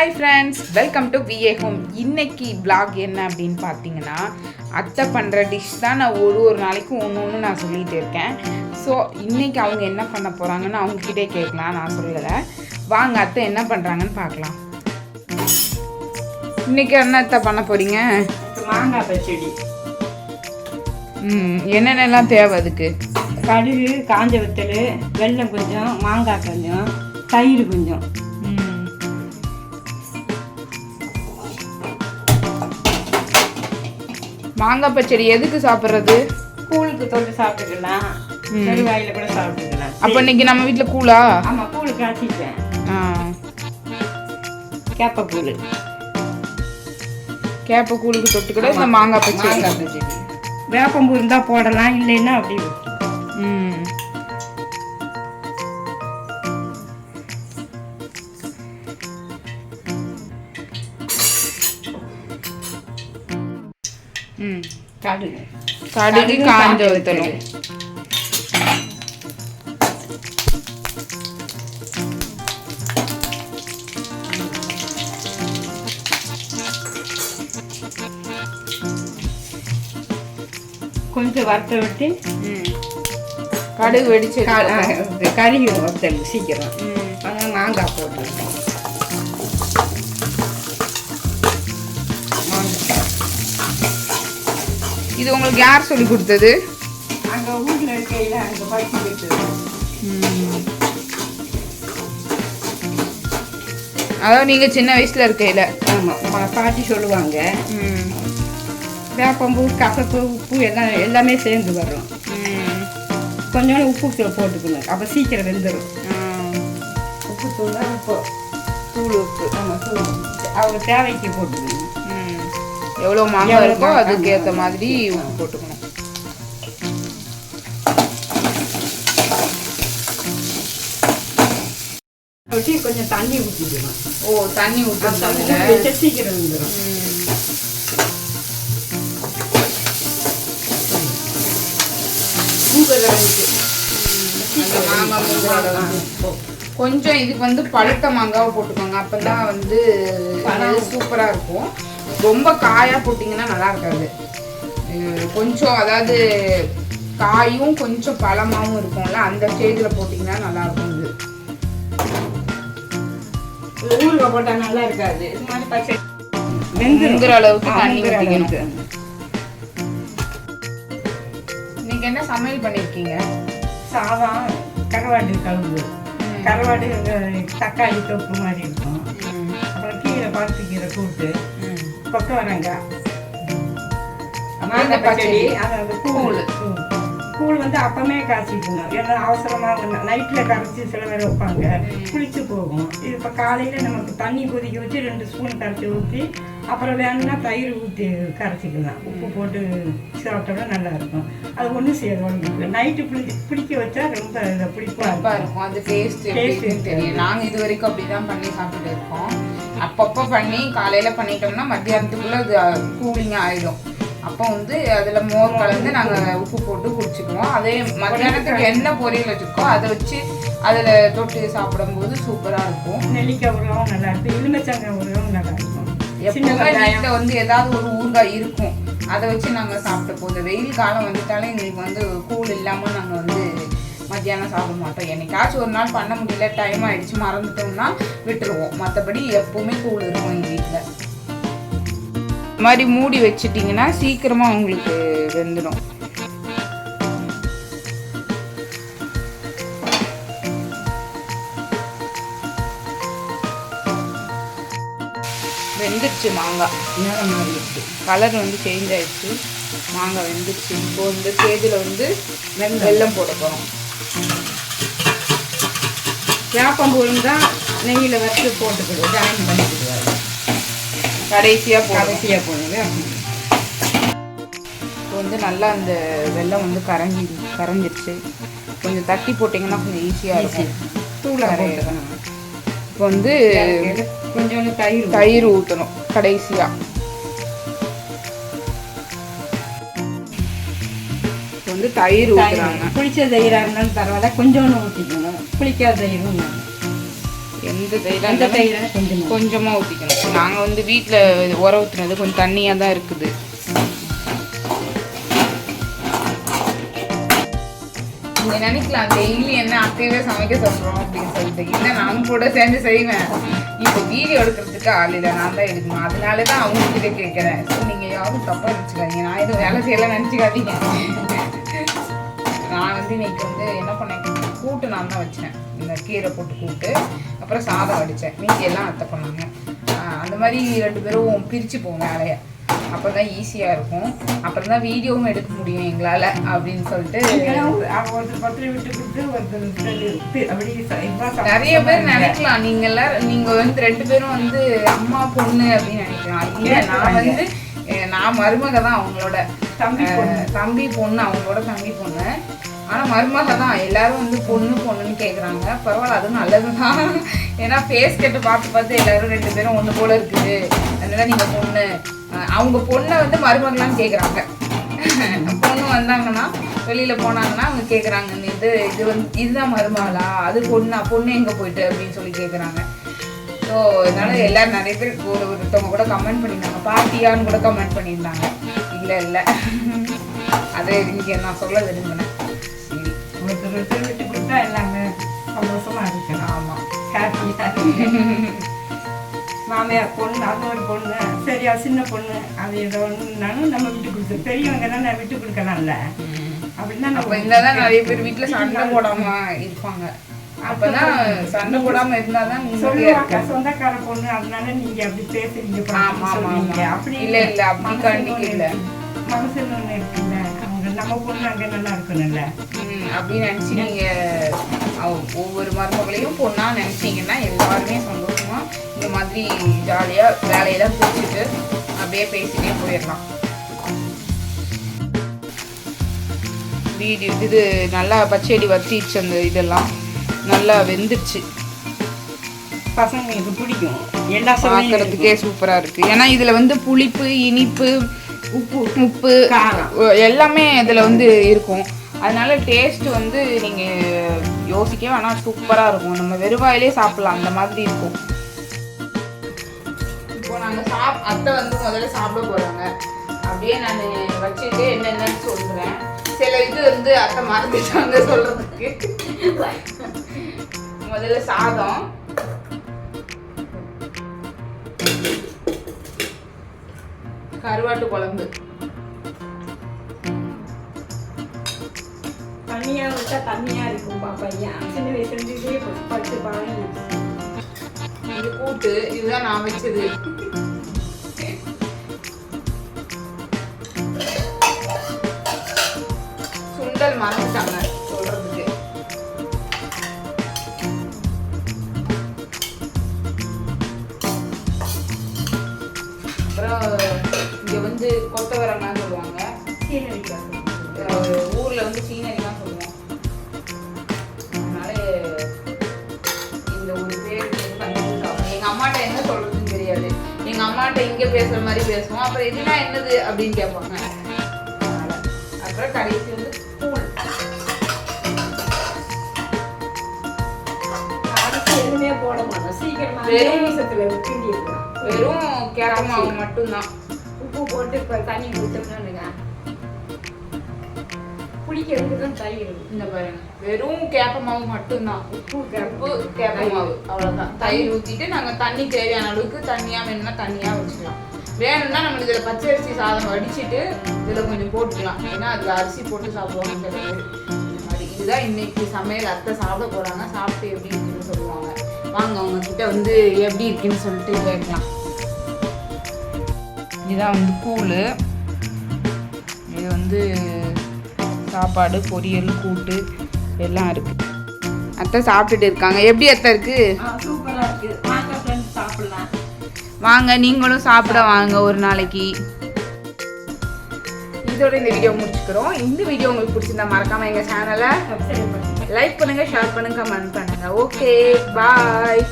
Hi friends welcome to VA home இன்னைக்கு vlog என்ன அப்படின்னு பார்த்தீங்கன்னா அத்தை பண்ணுற டிஷ் தான் நான் ஒரு ஒரு நாளைக்கும் ஒன்று ஒன்று நான் சொல்லிகிட்டு இருக்கேன். ஸோ இன்னைக்கு அவங்க என்ன பண்ண போகிறாங்கன்னு அவங்கக்கிட்டே கேட்கலாம். நான் சொல்லலை. வாங்க அத்தை என்ன பண்ணுறாங்கன்னு பார்க்கலாம். இன்னைக்கு என்ன அத்தை பண்ண போகிறீங்க மாங்காய் பச்சடி. ம் என்னென்னலாம் தேவை அதுக்கு? கடுகு காஞ்ச வத்தல் வெல்லம் கொஞ்சம் மாங்காய் கொஞ்சம் தயிர் கொஞ்சம். மாங்காய் பச்சடி எதுக்கு சாப்பிட்றது? கூழுக்கு தொட்டு சாப்பிட்டுக்கலாம். செருவாயில் கூட சாப்பிட்டுக்கலாம். அப்போ இன்னைக்கு நம்ம வீட்டில் கூலா ஆமாம் கூழு காய்ச்சிட்டேன். ஆ. கேப்பக்கூழ். கேப்ப கூழுக்கு தொட்டுக்கிட இந்த மாங்காய் பச்சடி. மாங்காய் பச்சடி. வேப்பம்பூ இருந்தால் போடலாம் இல்லைன்னா அப்படி கடுகு கடுகு காஞ்ச வத்தலும் கொஞ்சம் வறுத்த விட்டு கடுகு வெடிச்சு கறி வத்தல் சீக்கிரம் அதனால் மாங்காய் போட்டுருக்கோம் இது உங்களுக்கு யார் சொல்லி கொடுத்தது? அங்கே வீட்டில் இருக்கையில் அங்கே பறிச்சு விட்டு அதாவது நீங்க சின்ன வயசுல இருக்கையில. ஆமாம் பாட்டி சொல்லுவாங்க. வேப்பம்பூ கசப்பு உப்பு எல்லாம் எல்லாமே சேர்ந்து வரும். கொஞ்சோண்டு உப்பு போட்டுக்கணும் அப்போ சீக்கிரம் வெந்துடும். உப்பு தூள் தான் உப்பு தூள் உப்பு ஆமாம் தூள் அவங்க தேவைக்கு போட்டுக்கணும் எவ்வளோ மாங்காய் இருக்கோ அதுக்கு ஏற்ற மாதிரி உப்பு போட்டுக்கணும் கொஞ்சம் தண்ணி ஊற்றிக்கணும் ஓ தண்ணி வச்சு சீக்கிரம். கொஞ்சம் இதுக்கு வந்து பழுத்த மாங்காவை போட்டுக்கோங்க. அப்பதான் வந்து சூப்பரா இருக்கும். ரொம்ப காயா போட்டிங்கன்னா நல்லா இருக்காது. கொஞ்சம் அதாவது காயும் கொஞ்சம் பழமாவும் இருக்கும்ல அந்த ஸ்டேஜில் போட்டிங்கன்னா நல்லா இருக்கும் இது. ஊறுகாய் போட்டால் நல்லா இருக்காது. இது மாதிரி பச்சை முங்குற அளவுக்கு தண்ணி ஊற்றிக்கணும் என்ன சமையல் பண்ணிருக்கீங்க? சாதம் கருவாடு கழுவு கருவாடு இந்த தக்காளி தொப்பு மாதிரி இருக்கும். அப்புறம் கீரை பருப்பு கீரை கூட்டு. கொத்தவரங்காய் மாங்காய் பச்சடி. அந்த கூழ் கூழ் வந்து அப்பமே காய்ச்சிக்கணும் ஏன்னா அவசரமாக நைட்டில் கரைச்சி சில பேர் வைப்பாங்க. புளிச்சு போகும். இது இப்போ காலையில் நமக்கு தண்ணி கொதிக்க வச்சு ரெண்டு ஸ்பூன் கரைச்சி ஊற்றி அப்புறம் வேணும்னா தயிர் ஊற்றி கரைச்சிக்கலாம். உப்பு போட்டு சாப்பிட்டோம்னா நல்லா இருக்கும் அது ஒன்றும் சேரும் நைட்டு பிடிச்சி பிடிக்க வச்சா ரொம்ப இதை பிடிப்பா அப்பா இருக்கும். அது டேஸ்ட் Taste எப்படின்னு தெரியும் நாங்க இது வரைக்கும் அப்படிதான் பண்ணி சாப்பிட்டு இருக்கோம். அப்பப்போ பண்ணி காலையில பண்ணிட்டோம்னா மத்தியானத்துக்குள்ள அது கூலிங் ஆயிடும். அப்போ வந்து அதுல மோர் கலந்து நாங்க உப்பு போட்டு குடிச்சுக்குவோம். அதே மத்தியானத்துக்கு என்ன பொரியல் வச்சிருக்கோம் அதை வச்சு அதுல தொட்டு சாப்பிடும்போது சூப்பரா இருக்கும். நெல்லிக்காய் உருவம் நல்லா இருக்கும். எலுமிச்சங்காய் உருவம் நல்லா இருக்கும். எப்பவுமே வீட்டில் வந்து ஏதாவது ஒரு ஊறுகாய் இருக்கும். அதை வச்சு நாங்கள் சாப்பிட்டு போகுது வெயில் காலம் வந்துட்டாலே எங்களுக்கு வந்து கூழ் இல்லாமல் நாங்கள் வந்து மத்தியானம் சாப்பிட மாட்டோம். என்னைக்காச்சும் ஒரு நாள் பண்ண முடியல டைம் ஆயிடுச்சு மறந்துட்டோம்னா விட்டுருவோம். மற்றபடி எப்பவுமே கூழ் இருக்கும் எங்கள் வீட்டில் இந்த மாதிரி மூடி வச்சிட்டிங்கன்னா சீக்கிரமாக உங்களுக்கு வெந்துடும் வெந்துருச்சு மாங்காய் நேரம் மாதிரி கலர் வந்து சேஞ்ச் ஆயிடுச்சு. மாங்காய் வெந்துடுச்சு இப்போ வந்து ஸ்டேஜில் வந்து வெல்லம் போட போகிறோம் வேப்பம்பூரும் தான் நெய்யில் வச்சு போட்டுக்கிடுவோம் ஜாயின் பண்ணிக்கிடுவாரு கடைசியாக போடுறோம் கடைசியாக போடுவேன் இப்போ வந்து நல்லா அந்த வெல்லம் வந்து கரைஞ்சி கரைஞ்சிருச்சு. கொஞ்சம் தட்டி போட்டிங்கன்னா கொஞ்சம் ஈஸியாக இருக்கும். தூளாக போட்டுக்கணும் இப்போ வந்து கொஞ்சோண்டு தயிர் தயிர் ஊற்றணும். கடைசியாக இப்போ வந்து தயிர் ஊற்றுறாங்க புளிச்ச தயிராக இருந்தாலும் பரவாயில்ல கொஞ்சோண்டு ஊற்றிக்கணும் புளிக்காத தயிரும். எந்த தயிராக அந்த இருந்தாலும் தயிரை கொஞ்சம் கொஞ்சமாக ஊற்றிக்கணும் நாங்கள் வந்து வீட்டில் உர ஊற்றுனது கொஞ்சம் தண்ணியாக தான் இருக்குது. நீங்க நினைக்கலாம் டெய்லி என்ன அத்தையவே சமைக்க சொல்றோம் அப்படின்னு சொல்லிட்டு. இல்லை நானும் கூட சேர்ந்து செய்வேன். இப்போ வீடியோ எடுக்கிறதுக்கு ஆள் இல்லை நான் தான் எடுக்கணும். அதனால தான் அவங்க கிட்ட கேட்குறேன் ஸோ நீங்கள் யாரும் தப்பாக நினச்சிக்காதீங்க. நான் எதுவும் வேலை செய்யலாம் நினச்சிக்காதீங்க. நான் வந்து இன்னைக்கு வந்து என்ன பண்ணேன் கூட்டு நான் தான் வச்சேன் இந்த கீரை போட்டு கூட்டு அப்புறம் சாதம் வடித்தேன் மீதி எல்லாம் அத்தை பண்ணாங்க. அந்த மாதிரி ரெண்டு பேரும் பிரித்து போவோம் வேலையை. அப்போ தான் ஈஸியாக இருக்கும். அப்புறம் தான் வீடியோவும் எடுக்க முடியும் எங்களால் அப்படின்னு சொல்லிட்டு நீங்களும் நிறைய பேர் நினைக்கலாம். நீங்க எல்லாரும் நீங்க வந்து ரெண்டு பேரும் வந்து அம்மா பொண்ணு அப்படின்னு நினைக்கலாம். இல்ல. நான் வந்து நான் மருமக தான் அவங்களோட தம்பி பொண்ணு அவங்களோட தம்பி பொண்ணு. ஆனால் மருமக தான் எல்லாரும் வந்து பொண்ணு பொண்ணுன்னு கேட்குறாங்க பரவாயில்ல அது நல்லதுதான். ஏன்னா ஃபேஸ் கட்டு பார்த்து பார்த்து எல்லாரும் ரெண்டு பேரும் ஒன்று போல இருக்குது. அதனால நீங்கள் பொண்ணு. அவங்க பொண்ணை வந்து மருமகளான்னு கேட்குறாங்க பொண்ணு வந்தாங்கன்னா வெளியில் போனாங்கன்னா அவங்க கேக்குறாங்க இது இது வந்து இதுதான் மருமகளா? அது பொண்ணா? பொண்ணு எங்கே போயிட்டு? அப்படின்னு சொல்லி கேட்குறாங்க ஸோ அதனால எல்லாரும் நிறைய பேர் ஒரு ஒருத்தவங்க கூட கமெண்ட் பண்ணியிருந்தாங்க. பாட்டியான்னு கூட கமெண்ட் பண்ணியிருந்தாங்க. இல்லை இல்லை. அது இங்கே நான் சொல்ல விரும்பினேன் ஒருத்தர் விட்டு கொடுத்தா எல்லாமே சந்தோஷமா இருக்கலாம் ஆமாம் ஹாப்பியா மாமியார் பொண்ணு அது ஒரு பொண்ணு சரியா சின்ன பொண்ணு அது ஏதோ ஒன்றுனாலும் நம்ம விட்டு கொடுத்து பெரியவங்க தானே விட்டு கொடுக்கலாம்ல அப்படின்னா அப்போ இந்த தான் நிறைய பேர் வீட்டில் சண்டை போடாம இருப்பாங்க. அப்பதான் சண்டை போடாம இருந்தாதான் சொல்லுவாங்க சொந்தக்கார பொண்ணு அதனால நீங்க அப்படி பேசுறீங்க. அப்படி இல்ல, இல்ல, அப்படி கண்டிக்க இல்ல. மனசுல ஒண்ணு இருக்குல்ல. நம்ம பொண்ணு அங்க நல்லா இருக்கணும்ல. அப்படின்னு நினச்சி நீங்கள் ஒவ்வொரு மருமகளையும் பொண்ணா நினச்சிங்கன்னா எல்லாருமே சந்தோஷமா இந்த மாதிரி ஜாலியாக வேலையெல்லாம் பிடிச்சிட்டு அப்படியே பேசிட்டே போயிடலாம். வீடியோ இது நல்லா பச்சையடி வத்திடுச்சு அந்த இதெல்லாம். நல்லா வெந்துருச்சு. பசங்களுக்கு பிடிக்கும். எல்லா பார்க்கறதுக்கே சூப்பராக இருக்குது ஏன்னா இதில் வந்து புளிப்பு இனிப்பு உப்பு உப்பு. எல்லாமே இதில் வந்து இருக்கும். அதனால டேஸ்ட் வந்து நீங்கள் யோசிக்க வேணாம். சூப்பராக இருக்கும். நம்ம வெறுவாயிலே சாப்பிடலாம். அந்த மாதிரி இருக்கும். இப்போ நாங்கள் சாப் அத்தை வந்து முதல்ல சாப்பிட போகிறாங்க அப்படியே நான் வச்சுட்டு என்னென்னு சொல்கிறேன் சில இது வந்து அத்தை மறந்துட்டாங்க சொல்கிறதுக்கு முதல்ல சாதம். கருவாட்டு குழம்பு. தண்ணியா விட்டா தண்ணியா இருக்கும் ஏன் சின்ன வயசுல இருந்தே பத்து பானை இது கூட்டு இதுதான் நான் வச்சது. சுண்டல் மறந்துட்டாங்க சொல்றதுக்கு. அப்புறம் வந்து கொத்தவரங்காய் சொல்லுவாங்க. ஊர்ல வந்து சீனரிலாம் சொல்லுவோம். அதனால இந்த ஒரு பேர் வந்து கண்டுபிடிச்சு சாப்பிடுவோம். எங்க அம்மாட்ட என்ன சொல்றதுன்னு தெரியாது. எங்க அம்மாட்ட இங்க பேசுற மாதிரி பேசுவோம். அப்புறம் இதுனா என்னது அப்படின்னு கேட்பாங்க. அப்புறம் கடைசி வந்து கூழ். அரைச்சி எதுவுமே போட மாட்டோம். சீக்கிரமா வெறும் வெறும் கேரட் மாவு மட்டும்தான். உப்பு போட்டு இப்போ தண்ணி கொடுத்தோம்னா புளிக்கிறதுக்கு தயிர் இந்த பாருங்க. வெறும் கேப்ப மாவு மட்டும்தான். உப்பு உப்பு கேப்ப மாவு. அவ்வளவுதான். தயிர். ஊத்திட்டு நாங்க தண்ணி தேவையான அளவுக்கு தண்ணியா வேணும்னா தண்ணியா வச்சுக்கலாம். வேணும்னா நம்ம இதுல பச்சை அரிசி சாதம் வடிச்சிட்டு இதுல கொஞ்சம் போட்டுக்கலாம். ஏன்னா அதுல அரிசி போட்டு சாப்பிடுவாங்க இதுதான் இன்னைக்கு சமையல். அத்தை சாப்பிட போறாங்க. சாப்பிட்டு எப்படி இருக்குன்னு சொல்லுவாங்க. வாங்க அவங்க கிட்ட வந்து எப்படி இருக்குன்னு சொல்லிட்டு கேட்கலாம். இதுதான் வந்து கூழ். இது வந்து சாப்பாடு பொரியல் கூட்டு எல்லாம் இருக்கு. அத்தை சாப்பிட்டுட்டு இருக்காங்க. எப்படி அத்தை இருக்கு? சூப்பரா இருக்கு. வாங்க நீங்களும் சாப்பிட வாங்க ஒரு நாளைக்கு. இதோட இந்த வீடியோ முடிச்சுக்கிறோம். இந்த வீடியோ உங்களுக்கு பிடிச்சிருந்தா மறக்காம எங்க சேனலை லைக் பண்ணுங்க. ஷேர் பண்ணுங்க கமெண்ட் பண்ணுங்க ஓகே பாய்